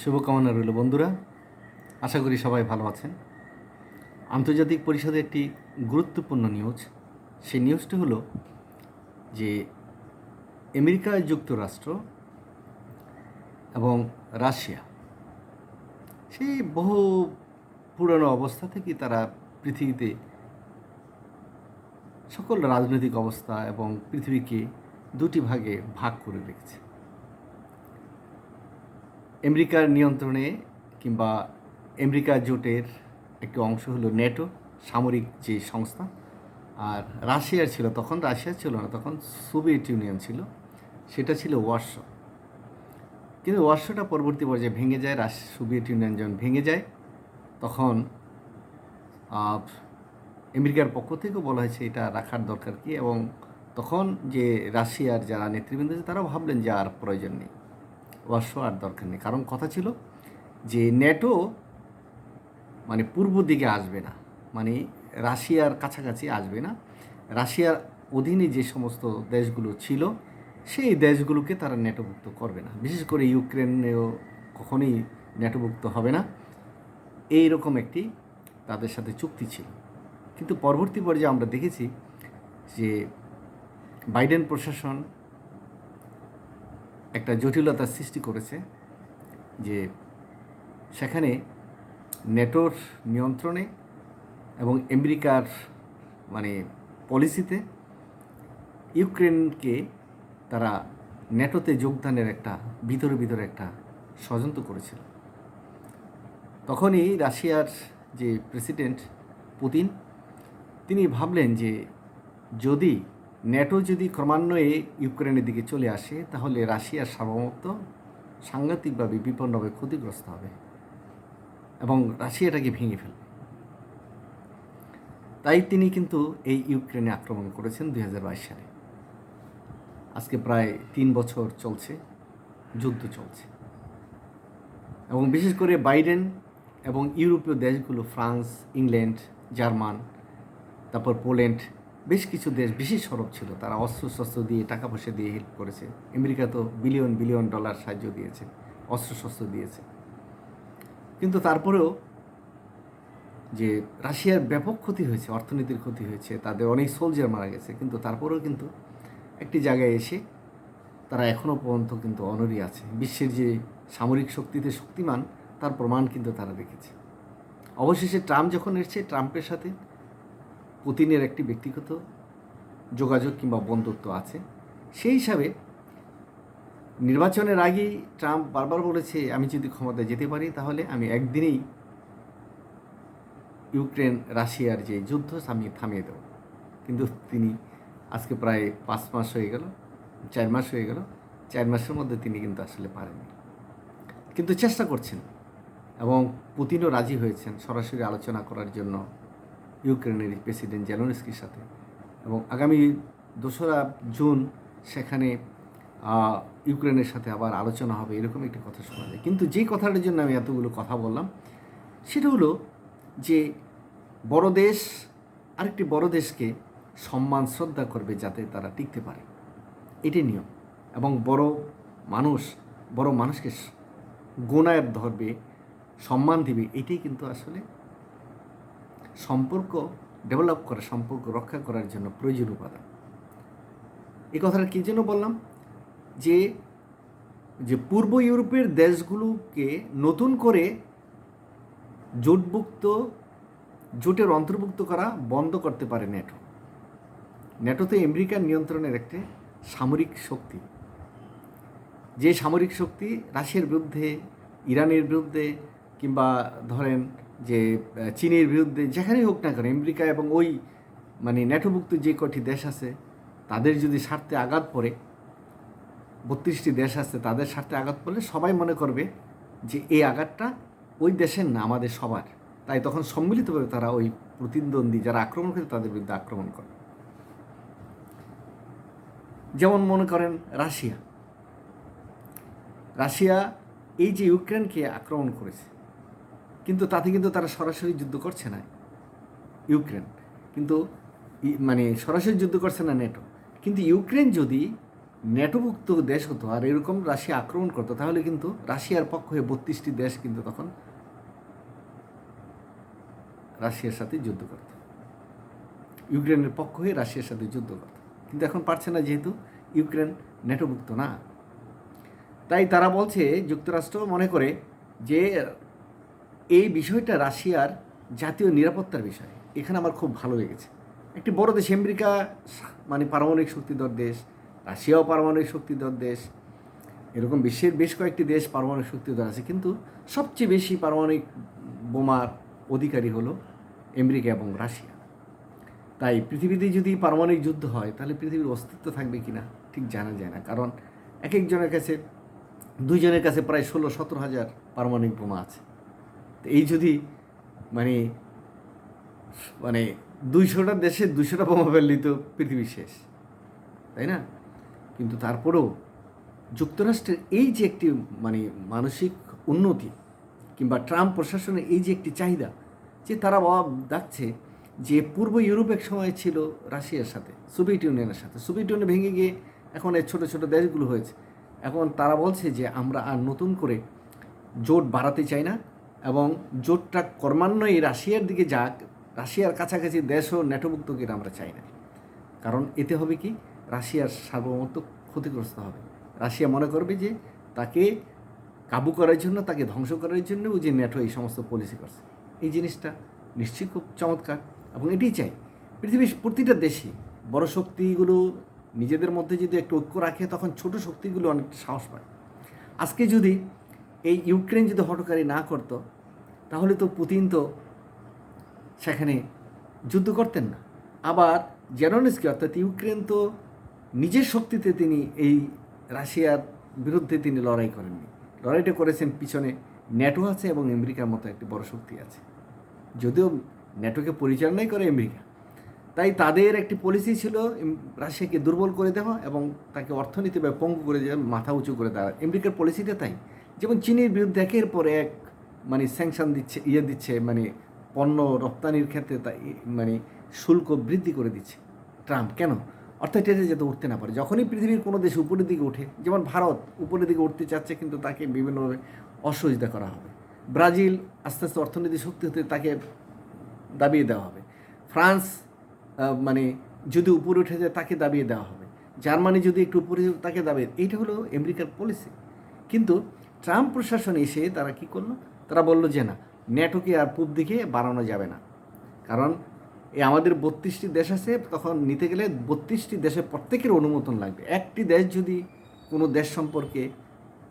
শুভকামনা রইল বন্ধুরা। আশা করি সবাই ভালো আছেন। আন্তর্জাতিক পরিষদের একটি গুরুত্বপূর্ণ নিউজ। সেই নিউজটি হলো যে আমেরিকা যুক্তরাষ্ট্র এবং রাশিয়া সেই বহু পুরনো অবস্থা থেকে তারা পৃথিবীতে সকল রাজনৈতিক অবস্থা এবং পৃথিবীকে দুটি ভাগে ভাগ করে রেখেছে। আমেরিকার নিয়ন্ত্রণে কিংবা আমেরিকা জোটের একটি অংশ হলো নেটো, সামরিক যে সংস্থা। আর রাশিয়ার ছিল, তখন রাশিয়া ছিল না, তখন সোভিয়েত ইউনিয়ন ছিল, সেটা ছিল ওয়ার্স কিন্তু ওয়ার্সটা পরবর্তী পর্যায়ে ভেঙে যায়, রাশ, সোভিয়েত ইউনিয়ন যখন ভেঙে যায়, তখন আমেরিকার পক্ষ থেকেও বলা হয়েছে এটা রাখার দরকার কি, এবং তখন যে রাশিয়ার যারা নেতৃবৃন্দ আছে, তারাও ভাবলেন যে আর প্রয়োজন নেই। ওয়ার্স আর দরকার নেই। কারণ কথা ছিল যে নেটো মানে পূর্ব দিকে আসবে না। মানে রাশিয়ার কাছাকাছি আসবে না। রাশিয়ার অধীনে যে সমস্ত দেশগুলো ছিল, সেই দেশগুলোকে তারা নেটোভুক্ত করবে না। বিশেষ করে ইউক্রেনেও কখনোই নেটোভুক্ত হবে না। এই রকম একটি তাদের সাথে চুক্তি ছিল। কিন্তু পরবর্তী পর্যায়ে আমরা দেখেছি যে বাইডেন প্রশাসন একটা জটিলতার সৃষ্টি করেছে যে সেখানে নেটোর নিয়ন্ত্রণে এবং আমেরিকার মানে পলিসিতে ইউক্রেনকে তারা নেটোতে যোগদানের একটা, ভিতরে ভিতরে একটা ষড়যন্ত্র করেছিল। তখনই রাশিয়ার যে প্রেসিডেন্ট পুতিন, তিনি ভাবলেন যে যদি ন্যাটো যদি ক্রমান্বয়ে ইউক্রেনের দিকে চলে আসে, তাহলে রাশিয়ার সার্বভৌমত্ব সাংঘাতিকভাবে বিপন্নভাবে ক্ষতিগ্রস্ত হবে এবং রাশিয়াটাকে ভেঙে ফেলবে। তাই তিনি কিন্তু এই ইউক্রেনে আক্রমণ করেছেন দু হাজার বাইশ সালে। আজকে প্রায় তিন বছর চলছে, যুদ্ধ চলছে। এবং বিশেষ করে বাইডেন এবং ইউরোপীয় দেশগুলো, ফ্রান্স, ইংল্যান্ড, জার্মান, তারপর পোল্যান্ড বেশ কিছু দেশ, বেশি সরব ছিল। তারা অস্ত্র শস্ত্র দিয়ে টাকা পয়সা দিয়ে হেল্প করেছে। আমেরিকা তো বিলিয়ন বিলিয়ন ডলার সাহায্য দিয়েছে অস্ত্র শস্ত্র দিয়েছে। কিন্তু তারপরেও যে রাশিয়ার ব্যাপক ক্ষতি হয়েছে, অর্থনীতির ক্ষতি হয়েছে, তাদের অনেক সোলজার মারা গেছে, কিন্তু তারপরেও কিন্তু একটি জায়গায় এসে তারা এখনও পর্যন্ত কিন্তু অনরই আছে। বিশ্বের যে সামরিক শক্তিতে শক্তিমান, তার প্রমাণ কিন্তু তারা দেখেছে। অবশেষে ট্রাম্প যখন এসছে, ট্রাম্পের সাথে পুতিনের একটি ব্যক্তিগত যোগাযোগ কিংবা বন্ধুত্ব আছে। সেই হিসাবে নির্বাচনের আগেই ট্রাম্প বারবার বলেছে, আমি যদি ক্ষমতায় যেতে পারি, তাহলে আমি একদিনেই ইউক্রেন, রাশিয়ার যে যুদ্ধ, আমি থামিয়ে দেব। কিন্তু তিনি আজকে প্রায় পাঁচ মাস হয়ে গেল, চার মাস হয়ে গেল, চার মাসের মধ্যে তিনি কিন্তু আসলে পারেননি। কিন্তু চেষ্টা করছেন এবং পুতিনও রাজি হয়েছেন সরাসরি আলোচনা করার জন্য। ইউক্রেনের প্রেসিডেন্ট জেলোনস্কির সাথে। এবং আগামী দোসরা জুন সেখানে ইউক্রেনের সাথে আবার আলোচনা হবে, এরকম একটি কথা শোনা যায়। কিন্তু যে কথাটার জন্য আমি এতগুলো কথা বললাম, সেটা হলো যে বড় দেশ, আরেকটি বড় দেশকে সম্মান, শ্রদ্ধা করবে যাতে তারা টিকতে পারে। এটি নিয়ম। এবং বড় মানুষ, বড় মানুষকে গোনায় ধরবে, সম্মান দিবে এটাই কিন্তু আসলে সম্পর্ক ডেভেলপ করা, সম্পর্ক রক্ষা করার জন্য প্রয়োজন উপাদান। এই কথাটা কী জন্য বললাম? যে যে পূর্ব ইউরোপের দেশগুলোকে নতুন করে জোটভুক্ত, জোটের অন্তর্ভুক্ত করা বন্ধ করতে পারে নেটো নেটোতে আমেরিকার নিয়ন্ত্রণের একটি সামরিক শক্তি। যে সামরিক শক্তি রাশিয়ার বিরুদ্ধে, ইরানের বিরুদ্ধে কিংবা ধরেন যে চীনের বিরুদ্ধে যেখানেই হোক না কেন, আমেরিকা এবং ওই মানে নেটোভুক্ত যে কটি দেশ আছে, তাদের যদি স্বার্থে আঘাত পড়ে, বত্রিশটি দেশ আছে, তাদের স্বার্থে আঘাত পড়লে সবাই মনে করবে যে, এই আঘাতটা ওই দেশের না, আমাদের সবার। তাই তখন সম্মিলিতভাবে তারা ওই প্রতিদ্বন্দ্বী, যারা আক্রমণ করে তাদের বিরুদ্ধে আক্রমণ করে। যেমন মনে করেন রাশিয়া। রাশিয়া এই যে ইউক্রেনকে আক্রমণ করেছে কিন্তু তাতে কিন্তু তারা সরাসরি যুদ্ধ করছে না। ইউক্রেন। কিন্তু মানে সরাসরি যুদ্ধ করছে না নেটো। কিন্তু ইউক্রেন যদি নেটোভুক্ত দেশ হতো আর এরকম রাশিয়া আক্রমণ করতো, তাহলে কিন্তু রাশিয়ার পক্ষ হয়ে বত্রিশটি দেশ কিন্তু তখন রাশিয়ার সাথে যুদ্ধ করত। ইউক্রেনের পক্ষ হয়ে রাশিয়ার সাথে যুদ্ধ করত। কিন্তু এখন পারছে না যেহেতু ইউক্রেন নেটোভুক্ত না। তাই তারা বলছে, যুক্তরাষ্ট্র মনে করে যে এই বিষয়টা রাশিয়ার জাতীয় নিরাপত্তার বিষয়। এখানে আমার খুব ভালো লেগেছে। একটি বড় দেশ, আমেরিকা মানে পারমাণবিক শক্তিধর দেশ, রাশিয়াও পারমাণবিক শক্তিধর দেশ। এরকম বিশ্বের বেশ কয়েকটি দেশ পারমাণবিক শক্তিধর আছে। কিন্তু সবচেয়ে বেশি পারমাণবিক বোমার অধিকারী হলো আমেরিকা এবং রাশিয়া। তাই পৃথিবীতে যদি পারমাণবিক যুদ্ধ হয়, তাহলে পৃথিবীর অস্তিত্ব থাকবে কি না ঠিক জানা যায় না। কারণ এক একজনের কাছে, দুইজনের কাছে প্রায় ষোলো সতেরো হাজার পারমাণবিক বোমা আছে। এই যদি মানে মানে দুইশোটা দেশে দুশোটা বোমা ফেললেই তো পৃথিবী শেষ, তাই না? কিন্তু তারপরেও যুক্তরাষ্ট্রের এই যে একটি মানে মানসিক উন্নতি কিংবা ট্রাম্প প্রশাসনের এই যে একটি চাহিদা, যে তারা বাবা ডাকছে যে পূর্ব ইউরোপ এক সময় ছিল রাশিয়ার সাথে, সোভিয়েত ইউনিয়নের সাথে। সোভিয়েত ইউনিয়ন ভেঙে গিয়ে এখন এই ছোটো ছোটো দেশগুলো হয়েছে। এখন তারা বলছে যে আমরা আর নতুন করে জোট বাড়াতে চাই না। এবং জোটটা ক্রমান্বয়ে রাশিয়ার দিকে যাক, রাশিয়ার কাছাকাছি দেশও ন্যাটোভুক্ত কিনা আমরা চাই না। কারণ এতে হবে কি? রাশিয়ার সার্বভৌমত্ব ক্ষতিগ্রস্ত হবে। রাশিয়া মনে করবে যে তাকে কাবু করার জন্য, তাকে ধ্বংস করার জন্য ও যে ন্যাটো এই সমস্ত পলিসি করছে। এই জিনিসটা নিশ্চয়ই খুব চমৎকার এবং এটাই চাই। পৃথিবীর প্রতিটা দেশে বড় শক্তিগুলো নিজেদের মধ্যে যদি একটু ঐক্য রাখে, তখন ছোট শক্তিগুলো অনেক সাহস পায়। আজকে যদি এই ইউক্রেন যদি হটকারী না করত, তাহলে তো পুতিন তো সেখানে যুদ্ধ করতেন না। আবার জেরোনিস্কি, অর্থাৎ ইউক্রেন তো নিজের শক্তিতে তিনি এই রাশিয়ার বিরুদ্ধে তিনি লড়াই করেননি। লড়াইটা করেছেন পিছনে ন্যাটো আছে এবং আমেরিকার মতো একটি বড় শক্তি আছে। যদিও ন্যাটোকে পরিচালনাই করে আমেরিকা। তাই তাদের একটি পলিসি ছিল রাশিয়াকে দুর্বল করে দেওয়া এবং তাকে অর্থনীতিভাবে পঙ্গু করে দেওয়া, মাথা উঁচু করে দেওয়া। আমেরিকার পলিসিটা তাই। যেমন চীনের বিরুদ্ধে একের পর এক মানে স্যাংশন দিচ্ছে ইয়ে দিচ্ছে মানে পণ্য রপ্তানির ক্ষেত্রে তা মানে শুল্ক বৃদ্ধি করে দিচ্ছে ট্রাম্প। কেন? অর্থাৎ এটা যাতে উঠতে না পারে। যখনই পৃথিবীর কোনো দেশ উপরের দিকে ওঠে, যেমন ভারত উপরের দিকে উঠতে চাচ্ছে কিন্তু তাকে বিভিন্নভাবে অসুবিধা করা হবে। ব্রাজিল আস্তে আস্তে অর্থনীতি শক্তি হতে তাকে দাবিয়ে দেওয়া হবে। ফ্রান্স মানে যদি উপরে উঠে যায় তাকে দাবিয়ে দেওয়া হবে। জার্মানি যদি একটু উপরে তাকে দাবিয়ে, এইটা হলো আমেরিকার পলিসি কিন্তু ট্রাম্প প্রশাসন এসে তারা কি করল? তারা বলল যে না, ন্যাটোকে আর পূব দিকে বাড়ানো যাবে না। কারণ এই আমাদের বত্রিশটি দেশ আছে, তখন নিতে গেলে বত্রিশটি দেশের প্রত্যেকের অনুমোদন লাগবে। একটি দেশ যদি কোনো দেশ সম্পর্কে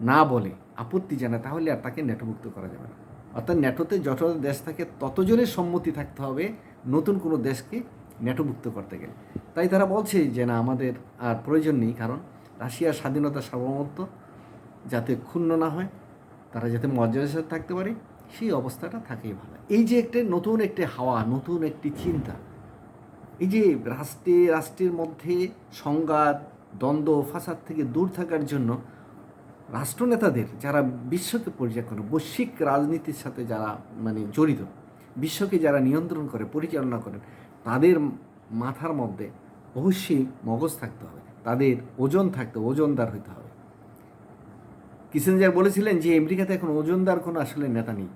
না বলে, আপত্তি জানায়, তাহলে আর তাকে ন্যাটোভুক্ত করা যাবে না। অর্থাৎ ন্যাটোতে যত দেশ থাকে, ততজনের সম্মতি থাকতে হবে নতুন কোনো দেশকে ন্যাটোভুক্ত করতে গেলে। তাই তারা বলছে যে না, আমাদের আর প্রয়োজন নেই, কারণ রাশিয়ার স্বাধীনতা সার্বভৌমত্ব যাতে ক্ষুণ্ণ না হয়, তারা যাতে মর্যাদার সাথে থাকতে পারে, সেই অবস্থাটা থাকেই ভালো। এই যে একটা নতুন একটি হাওয়া, নতুন একটি চিন্তা, এই যে রাষ্ট্রে, রাষ্ট্রের মধ্যে সংঘাত, দ্বন্দ্ব, ফাসাদ থেকে দূর থাকার জন্য রাষ্ট্রনেতাদের যারা বিশ্বকে পরিচয় করে, বৈশ্বিক রাজনীতির সাথে যারা মানে জড়িত, বিশ্বকে যারা নিয়ন্ত্রণ করে, পরিচালনা করেন তাদের মাথার মধ্যে অবশ্যই মগজ থাকতে হবে। তাদের ওজন থাকতে ওজনদার হইতে হবে। কিসেঞ্জার বলেছিলেন যে আমেরিকাতে এখন ওজনদার কোনো আসলে নেতা নেই।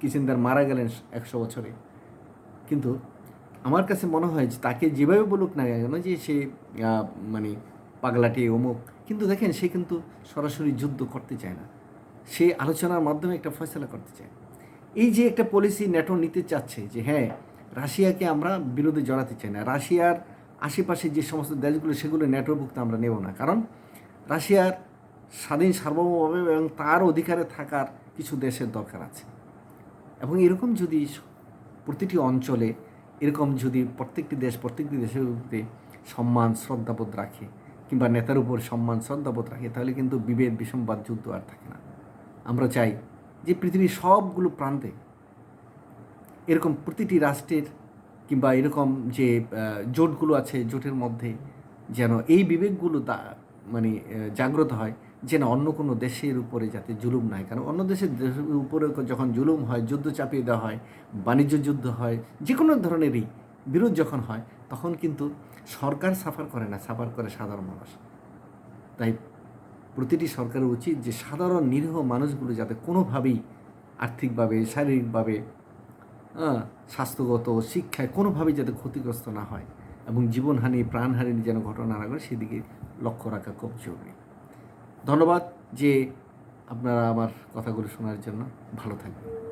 কিসেঞ্জার মারা গেলেন একশো বছরে। কিন্তু আমার কাছে মনে হয় যে তাকে যেভাবে বলুক না কেন যে সে মানে পাগলাটি অমুক। কিন্তু দেখেন সে কিন্তু সরাসরি যুদ্ধ করতে চায় না। সে আলোচনার মাধ্যমে একটা ফয়সলা করতে চায়। এই যে একটা পলিসি ন্যাটো নিতে চাচ্ছে যে হ্যাঁ রাশিয়াকে আমরা বিরোধে জড়াতে চাই না। রাশিয়ার আশেপাশে যে সমস্ত দেশগুলো, সেগুলো ন্যাটোভুক্ত আমরা নেব না। কারণ রাশিয়ার স্বাধীন সার্বভৌমভাবে এবং তার অধিকারে থাকার কিছু দেশের দরকার আছে। এবং এরকম যদি প্রতিটি অঞ্চলে, এরকম যদি প্রত্যেকটি দেশ প্রত্যেকটি দেশের উপরে সম্মান, শ্রদ্ধাবোধ রাখে কিংবা নেতার উপর সম্মান, শ্রদ্ধাবোধ রাখে, তাহলে কিন্তু বিভেদ বিষমবাদ যুদ্ধ আর থাকে না। আমরা চাই যে পৃথিবীর সবগুলো প্রান্তে এরকম প্রতিটি রাষ্ট্রের কিংবা এরকম যে জোটগুলো আছে, জোটের মধ্যে যেন এই বিবেকগুলো তা মানে জাগ্রত হয় যে না, অন্য কোনো দেশের উপরে যাতে জুলুম নাই। কারণ অন্য দেশের উপরে যখন জুলুম হয়, যুদ্ধ চাপিয়ে দেওয়া হয়, বাণিজ্য যুদ্ধ হয় যে কোনো ধরনেরই বিরোধ যখন হয়, তখন কিন্তু সরকার সাফার করে না, সাফার করে সাধারণ মানুষ। তাই প্রতিটি সরকারের উচিত যে, সাধারণ নিরীহ মানুষগুলো যাতে কোনোভাবেই আর্থিকভাবে, শারীরিকভাবে স্বাস্থ্যগত, শিক্ষায় কোনোভাবেই যাতে ক্ষতিগ্রস্ত না হয় এবং জীবনহানি প্রাণহানি যেন ঘটনা না করে সেদিকে লক্ষ্য রাখা খুব জরুরি। ধন্যবাদ যে আপনারা আমার কথাগুলো শোনার জন্য ভালো থাকবেন।